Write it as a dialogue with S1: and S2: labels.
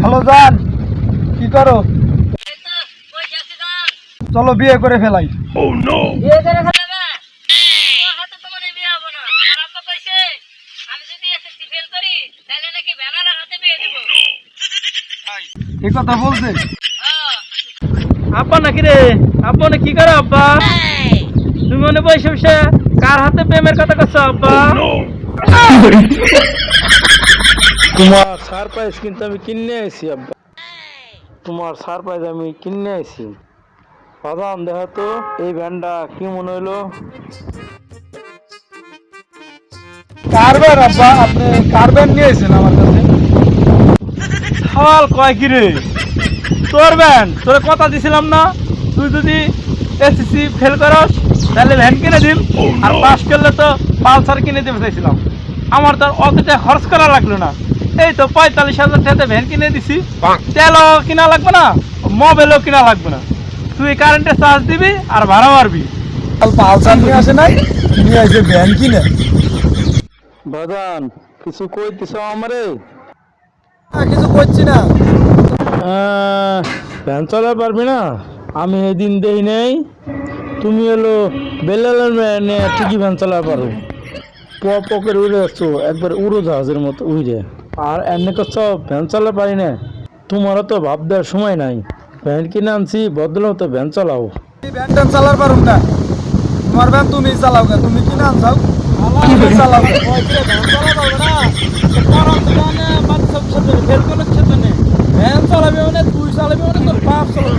S1: Hello জান কি করো? চলো বিয়ে করে ফেলাই।
S2: বিয়ে করে ফেলবে? তোর হাতে তো বিয়ে হব না। আমার আব্বা কইছে আমি যদি এসএসসি ফেল করি তাহলে নাকি ব্যানারের হাতে বিয়ে দেবো।
S1: এই কথা বলছে।
S3: আব্বা নাকি রে? আব্বা না কি করে আব্বা? তুমি মনে বসে বসে কার হাতে প্রেমের কথা করছ আব্বা? তোমার সারপ্রাইজ কিন্তু আমি কিনে আইছি আব্বা। তোমার সারপ্রাইজ আমি কিনে আইছি। বাদাম দেখা তো এই ব্যান্ডটা কি মনে হইল?
S1: কারবার আব্বা আপনি কারবার নিয়েছেন আমার কাছে।
S3: হাল কয় কি রে? তোর ব্যান্ড তোর কথা দিছিলাম না? তুই যদি এসএসসি ফেল করস তাহলে ভ্যান কিনে দিন আর পাস করলে তো পালসার কিনে দিতে চাইছিলাম। আমার তো অতটা খরচ করা লাগল না। এই তো পঁয়তাল্লিশ হাজার টাকাতে ভ্যান কিনে দিছি। তেলও কিনা লাগবে না মোবাইলও কিনা লাগবে না। তুই কারেন্টে চার্জ দিবি আর ভাড়া মারবি
S1: পালসার নিয়ে আসে নাই নিয়ে আসে ভ্যান কিনে।
S3: বাদান কিছু কইতেছ আমারে?
S1: কিছু করছি না।
S3: ভ্যান চালাতে পারবি না? আমি এদিন দেই নাই। তুমি এলো বেলালের মেয়ে ঠিকই ভ্যান চালাতে পারো। পকের উড়ে আসছো একবার উড়ো জাহাজের মতো উড়ে আর এমনি করছ ভ্যান চালাতে পারি না। তোমারও তো ভাব দেওয়ার সময় নাই। ভ্যান কিনে আনছি বদল তো ভ্যান চালাও।
S1: ভ্যান ট্যান চালার পারুম না। তোমার ভ্যান তুমি চালাও তুমি কিনে আনছাও।
S3: ভ্যান চালাবে মানে তুই চালাবে মানে তোর বাপ চালাবে